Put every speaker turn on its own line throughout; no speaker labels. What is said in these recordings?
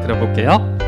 들어볼게요.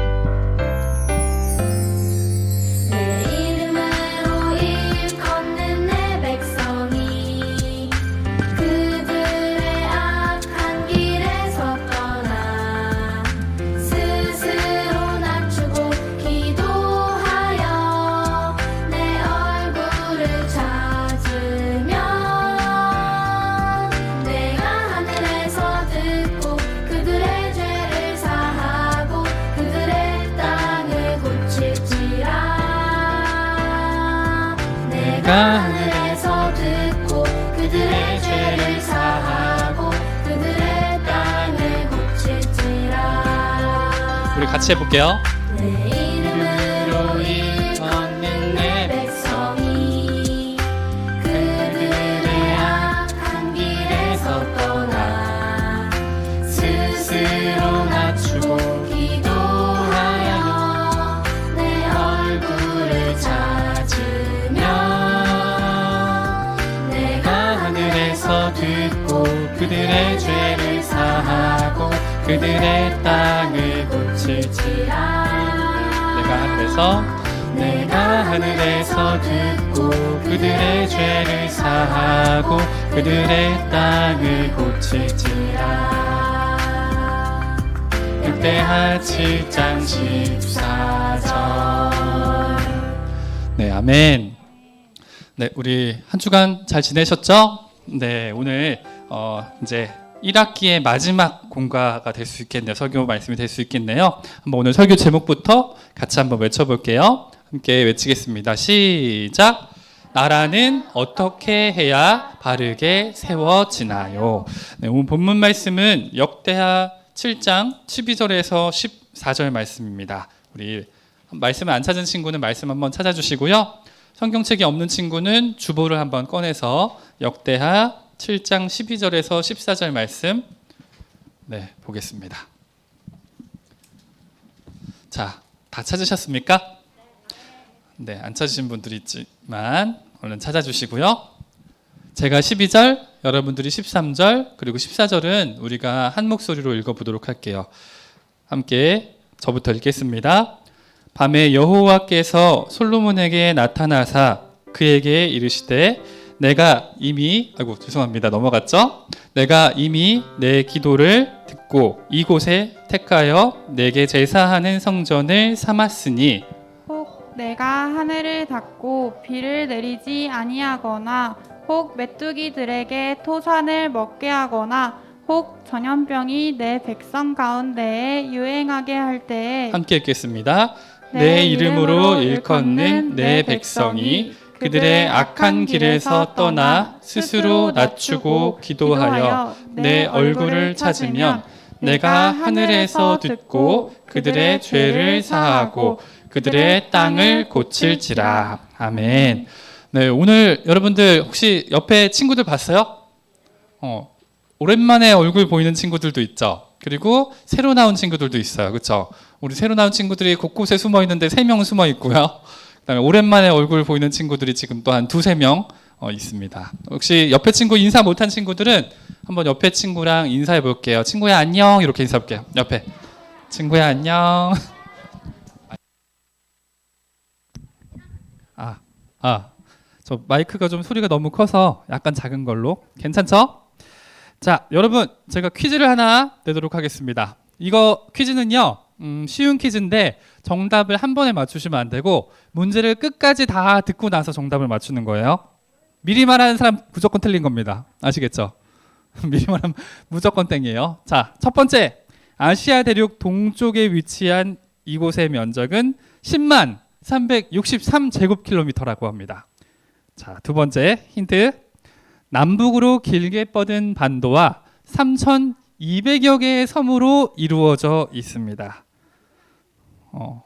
내가 하늘에서 듣고 그들의 죄를 사하고 그들의 땅을 고칠지라
우리 같이 해볼게요.
그들의 땅을 고칠지라
내가 하늘에서
내가 하늘에서 듣고 그들의 죄를 사하고 그들의 땅을 고칠지라 그때하 7장 14절
네, 아멘. 네, 우리 한 주간 잘 지내셨죠? 네, 오늘 어, 이제 1학기의 마지막 공과가 될 수 있겠네요. 설교 말씀이 될 수 있겠네요. 한번 오늘 설교 제목부터 같이 한번 외쳐볼게요. 함께 외치겠습니다. 시작. 나라는 어떻게 해야 바르게 세워지나요? 네, 오늘 본문 말씀은 역대하 7장 12절에서 14절 말씀입니다. 우리 말씀을 안 찾은 친구는 말씀 한번 찾아주시고요. 성경책이 없는 친구는 주보를 한번 꺼내서 역대하 7장 12절에서 14절 말씀 네, 보겠습니다. 자, 다 찾으셨습니까? 네, 안 찾으신 분들이 있지만 얼른 찾아주시고요. 제가 12절, 여러분들이 13절, 그리고 14절은 우리가 한 목소리로 읽어보도록 할게요. 함께 저부터 읽겠습니다. 밤에 여호와께서 솔로몬에게 나타나사 그에게 이르시되 내가 이미 아이고 죄송합니다 넘어갔죠? 내가 이미 내 기도를 듣고 이곳에 택하여 내게 제사하는 성전을 삼았으니
혹 내가 하늘을 닫고 비를 내리지 아니하거나 혹 메뚜기들에게 토산을 먹게 하거나 혹 전염병이 내 백성 가운데에 유행하게 할 때에
함께 읽겠습니다. 내 이름으로 일컫는 내 백성이 그들의 악한 길에서 떠나 스스로 낮추고 기도하여 내 얼굴을 찾으면 내가 하늘에서 듣고 그들의 죄를 사하고 그들의 땅을 고칠지라. 아멘. 네, 오늘 여러분들 혹시 옆에 친구들 봤어요? 어, 오랜만에 얼굴 보이는 친구들도 있죠. 그리고 새로 나온 친구들도 있어요. 그렇죠? 우리 새로 나온 친구들이 곳곳에 숨어 있는데 세 명 숨어 있고요. 그다음에 오랜만에 얼굴 보이는 친구들이 지금 또 한 두세 명 어, 있습니다. 혹시 옆에 친구 인사 못한 친구들은 한번 옆에 친구랑 인사해 볼게요. 친구야 안녕 이렇게 인사해 볼게요. 옆에 친구야 안녕. 아, 아, 저 마이크가 좀 소리가 너무 커서 약간 작은 걸로 괜찮죠? 자, 여러분 제가 퀴즈를 하나 내도록 하겠습니다. 이거 퀴즈는요, 음, 쉬운 퀴즈인데 정답을 한 번에 맞추시면 안 되고 문제를 끝까지 다 듣고 나서 정답을 맞추는 거예요. 미리 말하는 사람 무조건 틀린 겁니다. 아시겠죠? 미리 말하면 무조건 땡이에요. 자, 첫 번째 아시아 대륙 동쪽에 위치한 이곳의 면적은 10만 363제곱킬로미터라고 합니다. 자, 두 번째 힌트. 남북으로 길게 뻗은 반도와 3,200여 개의 섬으로 이루어져 있습니다. 어.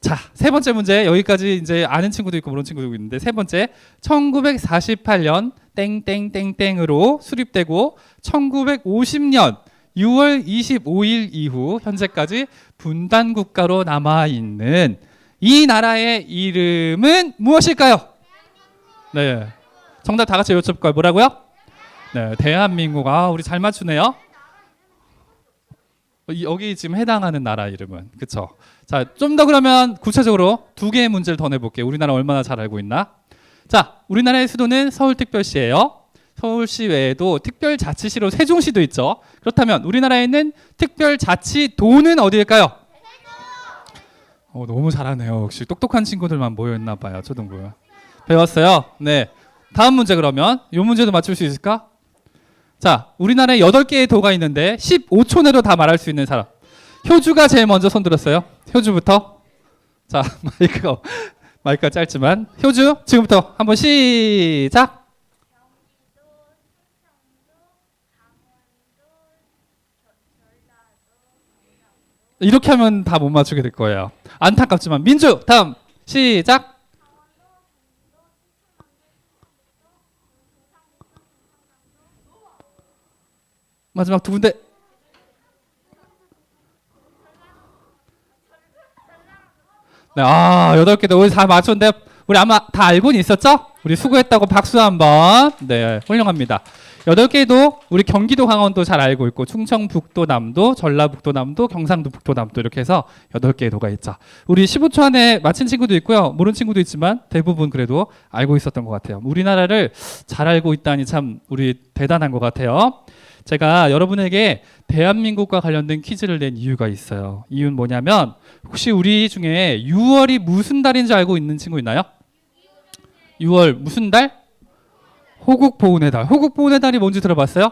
자, 세 번째 문제 여기까지 이제 아는 친구도 있고 모르는 친구도 있는데 세 번째 1948년 땡땡땡땡으로 수립되고 1950년 6월 25일 이후 현재까지 분단 국가로 남아 있는 이 나라의 이름은 무엇일까요? 네. 정답 다 같이 여쭤볼까요? 뭐라고요? 네, 대한민국. 아, 우리 잘 맞추네요. 이- 여기 지금 해당하는 나라 이름은 그쵸? 자, 좀 더 그러면 구체적으로 두 개의 문제를 더 내볼게요. 우리나라 얼마나 잘 알고 있나? 자, 우리나라의 수도는 서울특별시예요. 서울시 외에도 특별자치시로 세종시도 있죠. 그렇다면 우리나라에 있는 특별자치도는 어디일까요? 어, 너무 잘하네요. 역시 똑똑한 친구들만 모여있나 봐요. 초등부. 배웠어요? 네. 다음 문제 그러면 이 문제도 맞출 수 있을까? 자, 우리나라에 8개의 도가 있는데 15초 내로 다 말할 수 있는 사람. 효주가 제일 먼저 손 들었어요. 효주부터. 자, 마이크가 마이크가 짧지만 효주 지금부터 한번 시작. 이렇게 하면 다 못 맞추게 될 거예요. 안타깝지만 민주 다음 시작. 마지막 두 군데. 네, 아 여덟 개도 오늘 다 맞췄는데 우리 아마 다 알고는 있었죠? 우리 수고했다고 박수 한번. 네, 훌륭합니다. 여덟 개도 우리 경기도 강원도 잘 알고 있고 충청북도 남도 전라북도 남도 경상도 북도 남도 이렇게 해서 여덟 개의 도가 있죠. 우리 15초 안에 맞힌 친구도 있고요. 모르는 친구도 있지만 대부분 그래도 알고 있었던 것 같아요. 우리나라를 잘 알고 있다니 참 우리 대단한 것 같아요. 제가 여러분에게 대한민국과 관련된 퀴즈를 낸 이유가 있어요. 이유는 뭐냐면 혹시 우리 중에 6월이 무슨 달인지 알고 있는 친구 있나요? 6월 무슨 달? 호국 보훈의 달. 호국 보훈의 달이 뭔지 들어봤어요?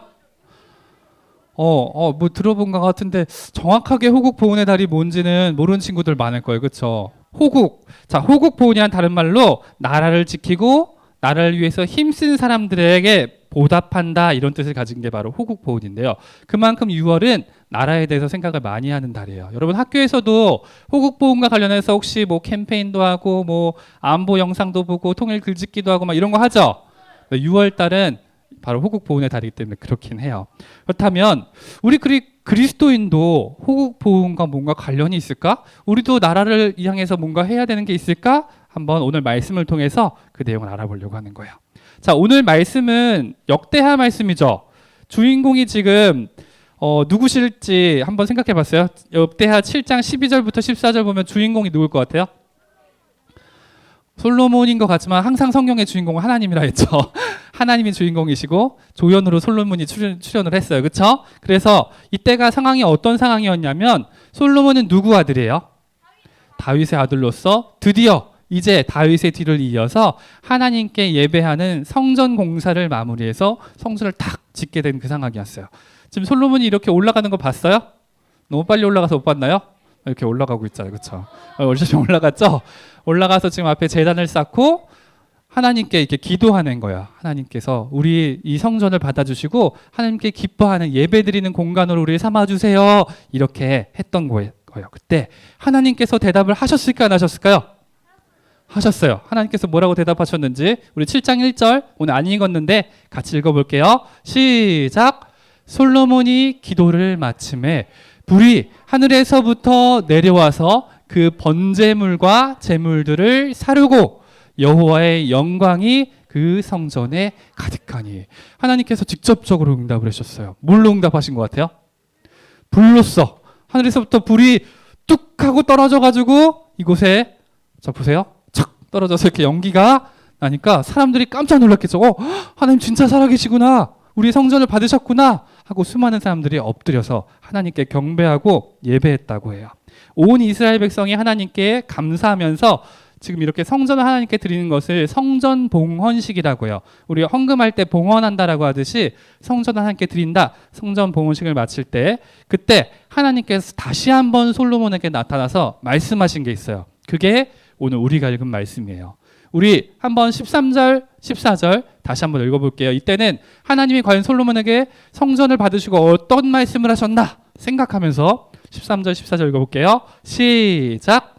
어, 어, 뭐 들어본 것 같은데 정확하게 호국 보훈의 달이 뭔지는 모르는 친구들 많을 거예요. 그렇죠? 호국. 자, 호국 보훈이란 다른 말로 나라를 지키고 나라를 위해서 힘쓴 사람들에게 보답한다 이런 뜻을 가진 게 바로 호국 보훈인데요. 그만큼 6월은 나라에 대해서 생각을 많이 하는 달이에요. 여러분 학교에서도 호국 보훈과 관련해서 혹시 뭐 캠페인도 하고 뭐 안보 영상도 보고 통일 글짓기도 하고 막 이런 거 하죠. 6월 달은 바로 호국 보훈의 달이기 때문에 그렇긴 해요. 그렇다면 우리 그리 그리스도인도 호국 보훈과 뭔가 관련이 있을까? 우리도 나라를 향해서 뭔가 해야 되는 게 있을까? 한번 오늘 말씀을 통해서 그 내용을 알아보려고 하는 거예요. 자, 오늘 말씀은 역대하 말씀이죠. 주인공이 지금 어, 누구실지 한번 생각해 봤어요? 역대하 7장 12절부터 14절 보면 주인공이 누굴 것 같아요? 솔로몬인 것 같지만 항상 성경의 주인공은 하나님이라 했죠. 하나님이 주인공이시고 조연으로 솔로몬이 출연, 출연을 했어요. 그렇죠? 그래서 이때가 상황이 어떤 상황이었냐면 솔로몬은 누구 아들이에요? 다윗의 아들로서 드디어 이제 다윗의 뒤를 이어서 하나님께 예배하는 성전 공사를 마무리해서 성전을 탁 짓게 된 그 상황이었어요. 지금 솔로몬이 이렇게 올라가는 거 봤어요? 너무 빨리 올라가서 못 봤나요? 이렇게 올라가고 있잖아요. 그렇죠? 열심히 올라갔죠? 올라가서 지금 앞에 재단을 쌓고 하나님께 이렇게 기도하는 거야. 하나님께서 우리 이 성전을 받아주시고 하나님께 기뻐하는 예배드리는 공간으로 우리를 삼아주세요. 이렇게 했던 거예요. 그때 하나님께서 대답을 하셨을까 안 하셨을까요? 하셨어요. 하나님께서 뭐라고 대답하셨는지 우리 7장 1절 오늘 안 읽었는데 같이 읽어볼게요. 시작. 솔로몬이 기도를 마침에 불이 하늘에서부터 내려와서 그 번제물과 제물들을 사르고 여호와의 영광이 그 성전에 가득하니 하나님께서 직접적으로 응답을 하셨어요. 뭘로 응답하신 것 같아요? 불로써 하늘에서부터 불이 뚝 하고 떨어져 가지고 이곳에 자 보세요. 착 떨어져서 이렇게 연기가 나니까 사람들이 깜짝 놀랐겠죠. 어, 하나님 진짜 살아계시구나. 우리 성전을 받으셨구나 하고 수많은 사람들이 엎드려서 하나님께 경배하고 예배했다고 해요. 온 이스라엘 백성이 하나님께 감사하면서 지금 이렇게 성전을 하나님께 드리는 것을 성전 봉헌식이라고 해요. 우리 헌금할 때 봉헌한다라고 하듯이 성전을 하나님께 드린다. 성전 봉헌식을 마칠 때 그때 하나님께서 다시 한번 솔로몬에게 나타나서 말씀하신 게 있어요. 그게 오늘 우리가 읽은 말씀이에요. 우리 한번 13절, 14절 다시 한번 읽어볼게요. 이때는 하나님이 과연 솔로몬에게 성전을 받으시고 어떤 말씀을 하셨나 생각하면서 13절, 14절 읽어볼게요. 시작.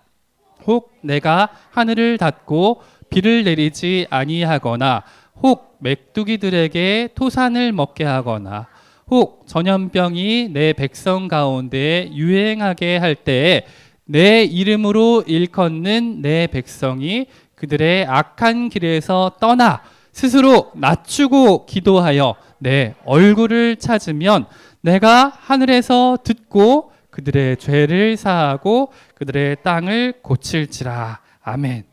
혹 내가 하늘을 닫고 비를 내리지 아니하거나 혹 메뚜기들에게 토산을 먹게 하거나 혹 전염병이 내 백성 가운데 유행하게 할 때에 내 이름으로 일컫는 내 백성이 그들의 악한 길에서 떠나 스스로 낮추고 기도하여 내 얼굴을 찾으면 내가 하늘에서 듣고 그들의 죄를 사하고 그들의 땅을 고칠지라. 아멘.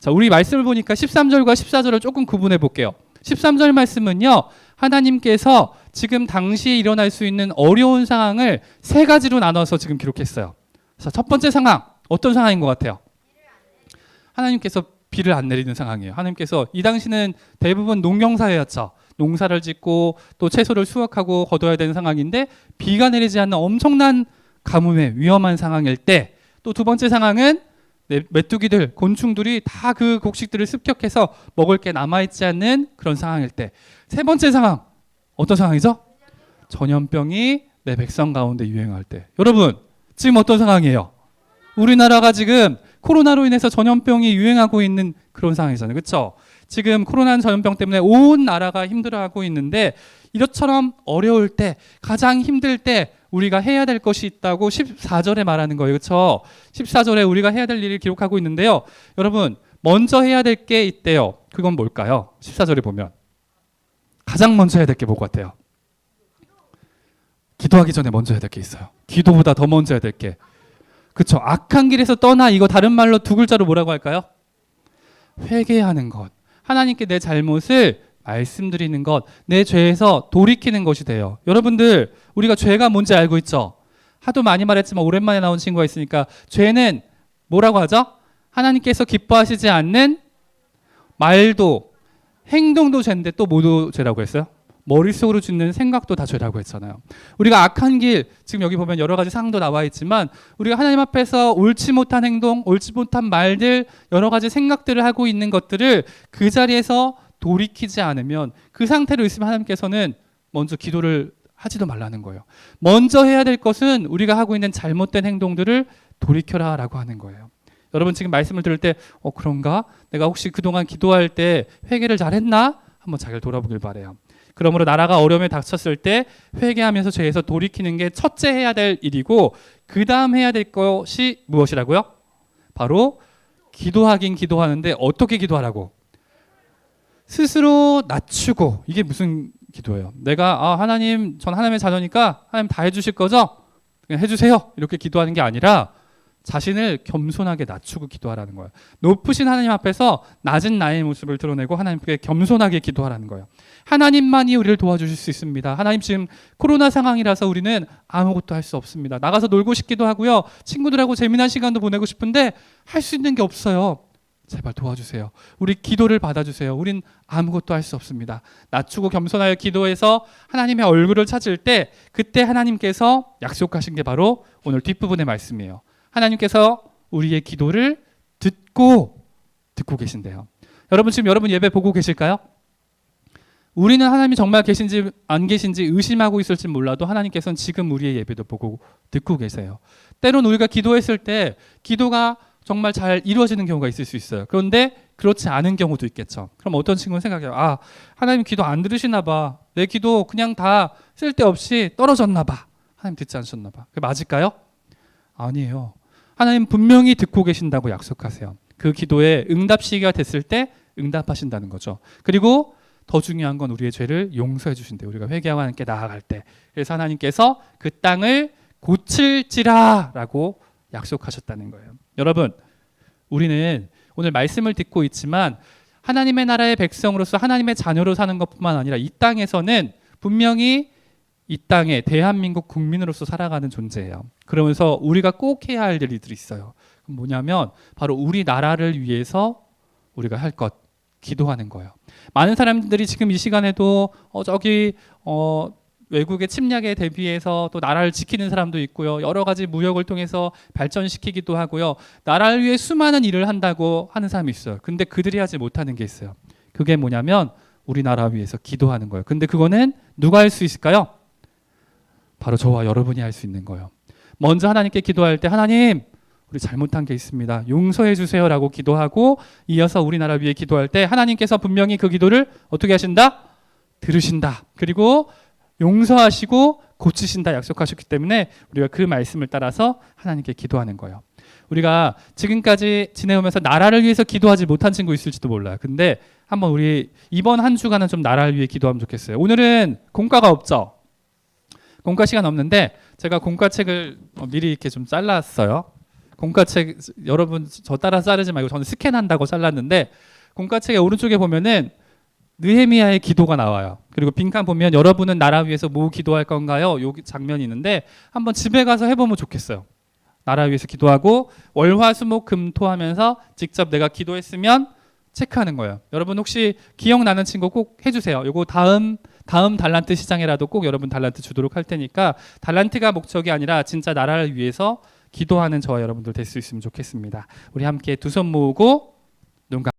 자, 우리 말씀을 보니까 13절과 14절을 조금 구분해 볼게요. 13절 말씀은요. 하나님께서 지금 당시에 일어날 수 있는 어려운 상황을 세 가지로 나눠서 지금 기록했어요. 첫 번째 상황 어떤 상황인 것 같아요? 하나님께서 비를 안 내리는 상황이에요. 하나님께서 이 당시는 대부분 농경 사회였죠. 농사를 짓고 또 채소를 수확하고 거둬야 되는 상황인데 비가 내리지 않는 엄청난 가뭄의 위험한 상황일 때 또 두 번째 상황은 네, 메뚜기들, 곤충들이 다 그 곡식들을 습격해서 먹을 게 남아 있지 않는 그런 상황일 때. 세 번째 상황 어떤 상황이죠? 전염병이 내 백성 가운데 유행할 때. 여러분 지금 어떤 상황이에요? 우리나라가 지금 코로나로 인해서 전염병이 유행하고 있는 그런 상황이잖아요. 그렇죠? 지금 코로나 전염병 때문에 온 나라가 힘들어하고 있는데 이것처럼 어려울 때 가장 힘들 때 우리가 해야 될 것이 있다고 14절에 말하는 거예요. 그렇죠? 14절에 우리가 해야 될 일을 기록하고 있는데요. 여러분, 먼저 해야 될 게 있대요. 그건 뭘까요? 14절에 보면 가장 먼저 해야 될 게 뭐 같아요? 기도하기 전에 먼저 해야 될 게 있어요. 기도보다 더 먼저 해야 될 게. 그렇죠. 악한 길에서 떠나 이거 다른 말로 두 글자로 뭐라고 할까요? 회개하는 것. 하나님께 내 잘못을 말씀드리는 것, 내 죄에서 돌이키는 것이 돼요. 여러분들, 우리가 죄가 뭔지 알고 있죠? 하도 많이 말했지만 오랜만에 나온 친구가 있으니까 죄는 뭐라고 하죠? 하나님께서 기뻐하시지 않는 말도 행동도 죄인데 또 뭐도 죄라고 했어요? 머릿속으로 짓는 생각도 다 죄라고 했잖아요. 우리가 악한 길, 지금 여기 보면 여러 가지 상도 나와 있지만 우리가 하나님 앞에서 옳지 못한 행동, 옳지 못한 말들, 여러 가지 생각들을 하고 있는 것들을 그 자리에서 돌이키지 않으면 그 상태로 있으면 하나님께서는 먼저 기도를 하지도 말라는 거예요. 먼저 해야 될 것은 우리가 하고 있는 잘못된 행동들을 돌이켜라 라고 하는 거예요. 여러분 지금 말씀을 들을 때 어 그런가? 내가 혹시 그동안 기도할 때 회개를 잘했나? 한번 자기를 돌아보길 바래요. 그러므로 나라가 어려움에 닥쳤을 때 회개하면서 죄에서 돌이키는 게 첫째 해야 될 일이고 그 다음 해야 될 것이 무엇이라고요? 바로 기도하긴 기도하는데 어떻게 기도하라고? 스스로 낮추고 이게 무슨 기도예요? 내가 아 하나님 전 하나님의 자녀니까 하나님 다 해주실 거죠? 그냥 해주세요 이렇게 기도하는 게 아니라 자신을 겸손하게 낮추고 기도하라는 거예요. 높으신 하나님 앞에서 낮은 나의 모습을 드러내고 하나님께 겸손하게 기도하라는 거예요. 하나님만이 우리를 도와주실 수 있습니다. 하나님 지금 코로나 상황이라서 우리는 아무것도 할 수 없습니다. 나가서 놀고 싶기도 하고요. 친구들하고 재미난 시간도 보내고 싶은데 할 수 있는 게 없어요. 제발 도와주세요. 우리 기도를 받아주세요. 우린 아무것도 할 수 없습니다. 낮추고 겸손하여 기도해서 하나님의 얼굴을 찾을 때 그때 하나님께서 약속하신 게 바로 오늘 뒷부분의 말씀이에요. 하나님께서 우리의 기도를 듣고 듣고 계신대요. 여러분 지금 여러분 예배 보고 계실까요? 우리는 하나님이 정말 계신지 안 계신지 의심하고 있을지 몰라도 하나님께서는 지금 우리의 예배도 보고 듣고 계세요. 때론 우리가 기도했을 때 기도가 정말 잘 이루어지는 경우가 있을 수 있어요. 그런데 그렇지 않은 경우도 있겠죠. 그럼 어떤 친구는 생각해요. 아, 하나님 기도 안 들으시나 봐. 내 기도 그냥 다 쓸데없이 떨어졌나 봐. 하나님 듣지 않으셨나 봐. 그게 맞을까요? 아니에요. 하나님 분명히 듣고 계신다고 약속하세요. 그 기도에 응답 시기가 됐을 때 응답하신다는 거죠. 그리고 더 중요한 건 우리의 죄를 용서해 주신대요. 우리가 회개하고 하나님께 나아갈 때. 그래서 하나님께서 그 땅을 고칠지라라고 약속하셨다는 거예요. 여러분, 우리는 오늘 말씀을 듣고 있지만 하나님의 나라의 백성으로서 하나님의 자녀로 사는 것뿐만 아니라 이 땅에서는 분명히 이 땅에 대한민국 국민으로서 살아가는 존재예요. 그러면서 우리가 꼭 해야 할 일들이 있어요. 뭐냐면 바로 우리 나라를 위해서 우리가 할 것, 기도하는 거예요. 많은 사람들이 지금 이 시간에도 어, 저기 어, 외국의 침략에 대비해서 또 나라를 지키는 사람도 있고요. 여러 가지 무역을 통해서 발전시키기도 하고요. 나라를 위해 수많은 일을 한다고 하는 사람이 있어요. 근데 그들이 하지 못하는 게 있어요. 그게 뭐냐면 우리나라 위해서 기도하는 거예요. 근데 그거는 누가 할 수 있을까요? 바로 저와 여러분이 할 수 있는 거예요. 먼저 하나님께 기도할 때 하나님 우리 잘못한 게 있습니다. 용서해 주세요라고 기도하고 이어서 우리나라 위해 기도할 때 하나님께서 분명히 그 기도를 어떻게 하신다? 들으신다. 그리고 용서하시고 고치신다 약속하셨기 때문에 우리가 그 말씀을 따라서 하나님께 기도하는 거예요. 우리가 지금까지 지내오면서 나라를 위해서 기도하지 못한 친구 있을지도 몰라요. 근데 한번 우리 이번 한 주간은 좀 나라를 위해 기도하면 좋겠어요. 오늘은 공과가 없죠. 공과 시간 없는데 제가 공과책을 어, 미리 이렇게 좀 잘랐어요. 공과책 여러분 저 따라 자르지 말고 저는 스캔한다고 잘랐는데 공과책의 오른쪽에 보면은 느헤미야의 기도가 나와요. 그리고 빈칸 보면 여러분은 나라 위해서 뭐 기도할 건가요? 요 장면이 있는데 한번 집에 가서 해보면 좋겠어요. 나라 위해서 기도하고 월화수목금토 하면서 직접 내가 기도했으면 체크하는 거예요. 여러분 혹시 기억나는 친구 꼭 해주세요. 요거 다음 다음 달란트 시장에라도 꼭 여러분 달란트 주도록 할 테니까 달란트가 목적이 아니라 진짜 나라를 위해서 기도하는 저와 여러분들 될 수 있으면 좋겠습니다. 우리 함께 두 손 모으고 눈 감.